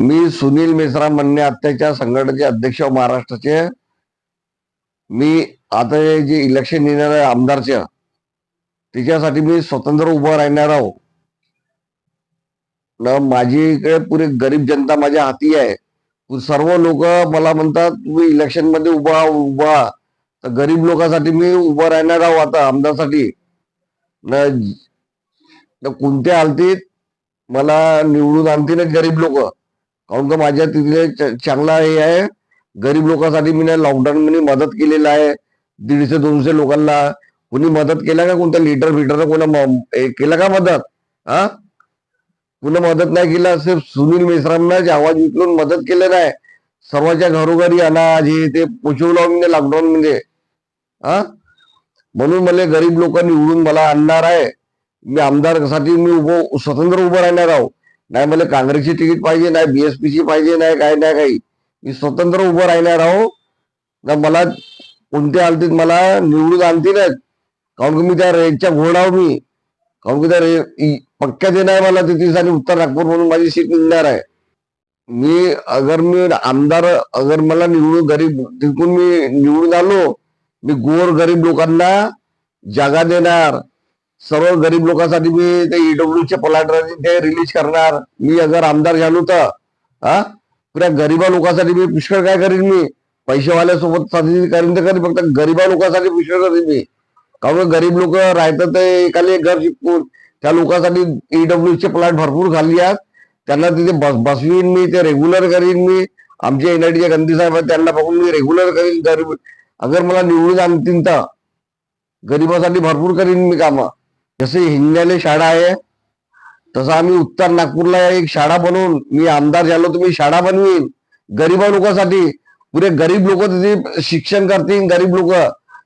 मी सुनील मेश्राम म्हणणे अत्याचार संघटनेचे अध्यक्ष महाराष्ट्राचे. मी आता हे जे इलेक्शन येणार आहे आमदारच्या त्याच्यासाठी मी स्वतंत्र उभं राहणार आहो. न माझी इकडे पुरे गरीब जनता माझ्या हाती आहे. सर्व लोक मला म्हणतात तुम्ही इलेक्शनमध्ये उभा उभा. तर गरीब लोकांसाठी मी उभं राहणार आहो आता आमदारसाठी. न कोणत्या हालतीत मला निवडून आणतील गरीब लोक? काऊन का माझ्या तिथले च- चांगला हे आहे. गरीब लोकांसाठी मी लॉकडाऊन मध्ये मदत केलेलं आहे. दीडशे दोनशे लोकांना. कोणी मदत केला का? कोणत्या लिडर फिटर कोणा म- हे केलं का मदत? हा? कुणा मदत नाही केला सिर्फ सुनील मेश्रामना जे आवाज उचलून मदत केलेला आहे. सर्वांच्या घरोघरी अनाज हे ते पोचवलं म्हणजे लॉकडाऊन मध्ये. हा? म्हणून मला गरीब लोकांनी उडून मला आणणार आहे. मी आमदारसाठी मी उभं स्वतंत्र उभं राहणार आहो. नाही मला काँग्रेसची तिकीट पाहिजे नाही बीएसपी ची पाहिजे नाही काय नाही काही. मी स्वतंत्र उभं राहिणार आहो ना मला कोणत्या हालतीत मला निवडून आणतीलच. काऊन की मी त्या रेटच्या घोडाव मी. काऊन की त्या रे पक्क्या देणार येणार मला तिथे आणि उत्तर नागपूर म्हणून माझी सीट निघणार आहे. मी अगर मी आमदार अगर मला निवडून गरीब तिथून मी निवडून आलो मी गोर गरीब लोकांना जागा देणार. सर्व गरीब लोकांसाठी मी ते E ईडब्ल्यूचे प्लॅट ते रिलीज करणार. मी अगर आमदार झालो तर हा? पुऱ्या गरीबा लोकांसाठी मी पुष्कळ काय करीन मी? पैसेवाल्यासोबत साधी करीन तर करीन फक्त गरीबा लोकांसाठी पुष्कळ करीन मी. कारण का गरीब लोक राहतात ते एकाले घर शिकून त्या लोकांसाठी E ईडब्ल्यूचे प्लॅट भरपूर खाल्ली आहेत. त्यांना तिथे बस बसवीन मी ते रेग्युलर करीन मी. आमचे एनआयटीचे गंदी साहेब आहेत त्यांना बघून मी रेग्युलर करीन. गरीब अगर मला निवडून आणतील तर गरिबासाठी भरपूर करीन मी कामं. जसे हिंगण्याले शाळा आहे तसं आम्ही उत्तर नागपूरला एक शाळा बनवून मी आमदार झालो तर मी शाळा बनवीन. गरीबा लोकांसाठी पुरे गरीब लोक तिथे शिक्षण करतील गरीब लोक.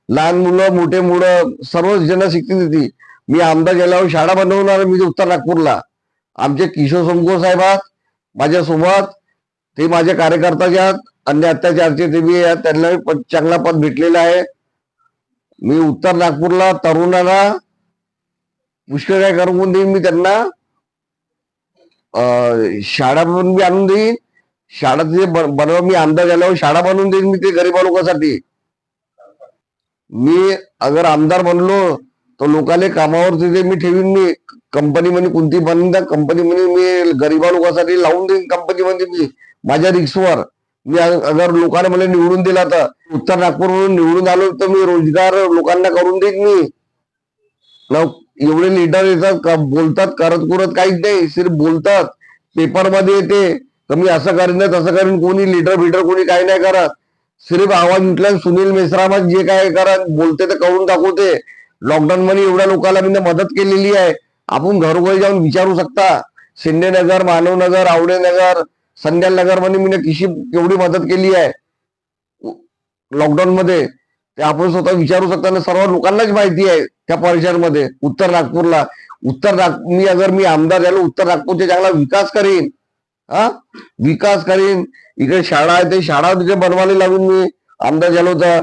लहान मुलं मोठे मुलं सर्व जण शिकतील तिथे. मी आमदार गेल्यावर शाळा बनवणार मी उत्तर नागपूरला. आमचे किशोर सोमको साहेब आहेत माझ्यासोबत. ते माझे कार्यकर्ताचे आहेत अन्य अत्याचारचे ते बी आहेत त्यांना पद- चांगला पद भेटलेला आहे. मी उत्तर नागपूरला तरुणाला पुष्कळ काय करून देईन मी त्यांना? शाळा पण मी आणून देईन. शाळा तिथे बनवा मी आमदार झाल्यावर शाळा बनवून देईन मी ते गरीबा लोकांसाठी. मी अगर आमदार बनलो तर लोकांना कामावर तिथे मी ठेवीन मी कंपनी मध्ये कोणती बनवून द्या कंपनीमध्ये मी गरीबा लोकांसाठी लावून देईन कंपनी मध्ये मी माझ्या रिक्सवर मी अगर लोकांना मला निवडून दिला तर उत्तर नागपूरवरून निवडून आलो तर मी रोजगार लोकांना करून देईन मी. एवढे लीडर येतात का? बोलतात करत करत काहीच नाही. सिर्फ बोलतात. पेपरमध्ये येते. तर मी असं करीन तसं करीन. कोणी लीडर बिडर कोणी काही नाही करत. सिर्फ आवाज उठला सुनील मेश्रामा जे काय करत बोलते तर करून दाखवते. लॉकडाऊन मध्ये एवढ्या लोकांना मी मदत केलेली आहे. आपण घरोघरी जाऊन विचारू शकता. शिंदेनगर मानवनगर आवडेनगर संध्याल नगरमध्ये मी किशी केवढी मदत केली आहे. लॉकडाऊन मध्ये. ते आपण स्वतः विचारू शकता ना सर्व लोकांनाच माहिती आहे त्या परिसरमध्ये. उत्तर नागपूरला. उत्तर नाग मी अगर मी आमदार झालो उत्तर नागपूरचा चांगला विकास करीन. हा? विकास करीन. इकडे शाळा आहे ते शाळा तिथे बनवायला लागून मी. आमदार झालो तर.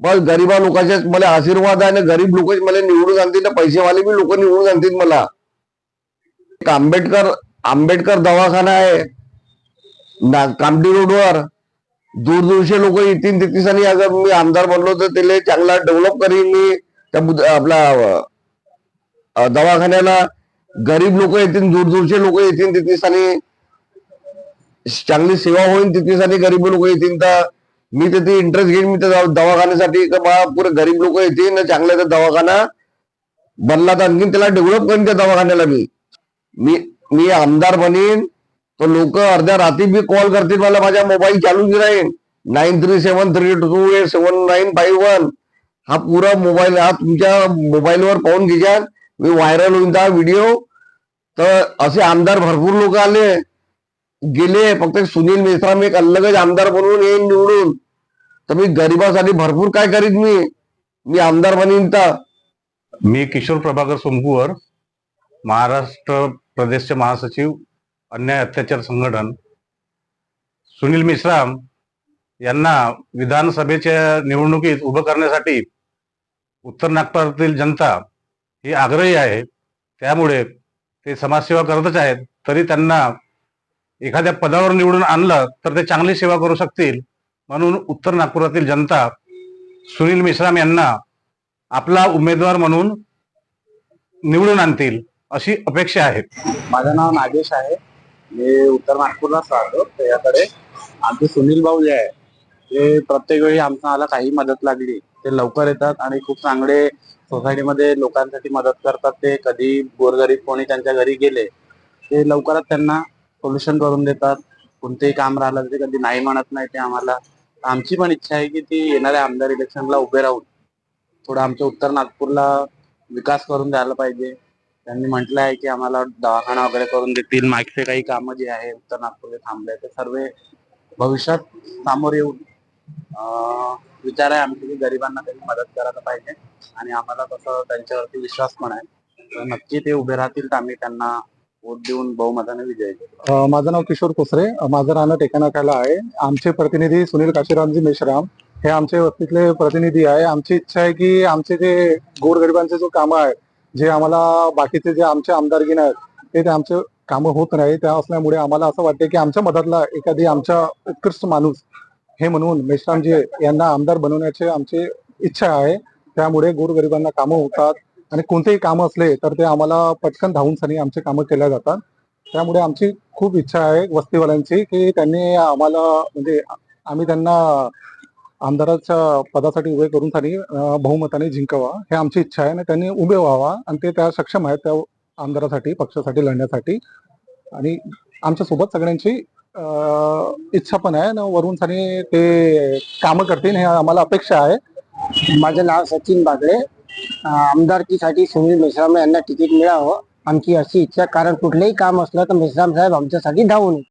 बस गरीबा लोकांचे मला आशीर्वाद आहे आणि गरीब लोक मला निवडून आणतील ना पैसेवाले बी लोक निवडून आणतील मला. एक आंबेडकर आंबेडकर दवाखाना आहे. कामटी रोडवर. दूर दूरचे लोक येतील तिथे अगर मी आमदार बनलो तर त्याला चांगला डेव्हलप करीन मी. त्या आपला दवाखान्याला गरीब लोक येतील दूरदूरचे लोक येतील तिथे चांगली सेवा होईल तिथे गरीब लोक येतील. तर मी तिथे इंटरेस्ट घेईन मी त्या दवाखान्यासाठी. बा पुरे गरीब लोक येतील चांगला त्या दवाखाना बनला तर आणखीन त्याला डेव्हलप करीन त्या दवाखान्याला मी. मी मी आमदार बनीन. तर लोक अर्ध्या रात्री बी कॉल करतील मला माझ्या मोबाईल चालूच राहील nine three seven three two eight seven nine five one हा पुरा मोबाईल हा तुमच्या मोबाईलवर पाहून घेजा मी व्हायरल होईल त्या व्हिडिओ तर असे आमदार भरपूर लोक आले. गेले फक्त सुनील मेश्राम एक अलगच आमदार बनवून येईन निवडून. तर मी गरिबासाठी भरपूर काय करीन मी? मी आमदार बनीन तर मी किशोर प्रभाकर सोमकुवर महाराष्ट्र प्रदेशचे महासचिव अन्याय अत्याचार संघटन सुनील मिश्राम यांना विधानसभेच्या निवडणुकीत उभं करण्यासाठी उत्तर नागपुरातील जनता ही आग्रही आहे. त्यामुळे ते समाजसेवा करतच आहेत. तरी त्यांना एखाद्या पदावर निवडून आणलं तर ते चांगली सेवा करू शकतील. म्हणून उत्तर नागपुरातील जनता सुनील मिश्राम यांना आपला उमेदवार म्हणून निवडून आणतील अशी अपेक्षा आहे. माझं नाव नागेश आहे. मी उत्तर नागपूरलाच राहतो. त्याच्याकडे आमचे सुनील भाऊ जे आहे ते प्रत्येक वेळी आम्हाला काही मदत लागली. ते लवकर येतात आणि खूप चांगले सोसायटीमध्ये लोकांसाठी मदत करतात. ते कधी गोरगरीब कोणी त्यांच्या घरी गेले ते लवकरच त्यांना सोल्युशन करून देतात. कोणतेही काम राहिलं ते कधी नाही म्हणत नाही ते आम्हाला. आमची पण इच्छा आहे की ती येणाऱ्या आमदार इलेक्शनला उभे राहून थोडं आमच्या उत्तर नागपूरला विकास करून द्यायला पाहिजे. त्यांनी म्हटलं आहे की आम्हाला दवाखाना वगैरे करून देतील. मागचे काही कामं जे आहे उत्तर नागपूरचे थांबले ते सर्व भविष्यात सामोर येऊन विचार आहे आमचे की गरिबांना त्यांनी मदत करायला पाहिजे. आणि आम्हाला तसं त्यांच्यावरती विश्वास पण आहे. तर नक्की ते उभे राहतील तर आम्ही त्यांना वोट देऊन बहुमताने विजय माझं नाव किशोर कुसरे. माझं राहणं टेकानाकाला आहे. आमचे प्रतिनिधी सुनील काशीरामजी मेश्राम हे आमचे वस्तीतले प्रतिनिधी आहे. आमची इच्छा आहे की आमचे जे गोरगरिबांचे जो कामं आहे जे आम्हाला बाकीचे जे आमचे आमदारगीन आहेत ते ते आमचे कामं होत नाही. त्या असल्यामुळे आम्हाला असं वाटते की आमच्या मधातला एखादी आमच्या उत्कृष्ट माणूस हे म्हणून मेश्रामजी यांना आमदार बनवण्याचे आमची इच्छा आहे. त्यामुळे गोरगरिबांना कामं होतात आणि कोणतेही कामं असले तर ते आम्हाला पटकन धावून सनी आमचे कामं केल्या जातात. त्यामुळे आमची खूप इच्छा आहे वस्तीवाल्यांची की त्यांनी आम्हाला म्हणजे आम्ही त्यांना आमदाराच्या पदासाठी उभे करून त्यांनी बहुमताने जिंकावा. हे आमची इच्छा आहे आणि त्यांनी उभे व्हावा आणि ते त्या सक्षम आहेत त्या आमदारासाठी पक्षासाठी लढण्यासाठी. आणि आमच्यासोबत सगळ्यांची इच्छा पण आहे आणि वरून त्यांनी ते कामं करतील हे आम्हाला अपेक्षा आहे. माझं नाव सचिन बागडे. आमदारकीसाठी सुनील मेश्राम यांना तिकीट मिळावं. आमची अशी इच्छा कारण कुठलंही काम असलं तर मेश्राम साहेब आमच्यासाठी धावून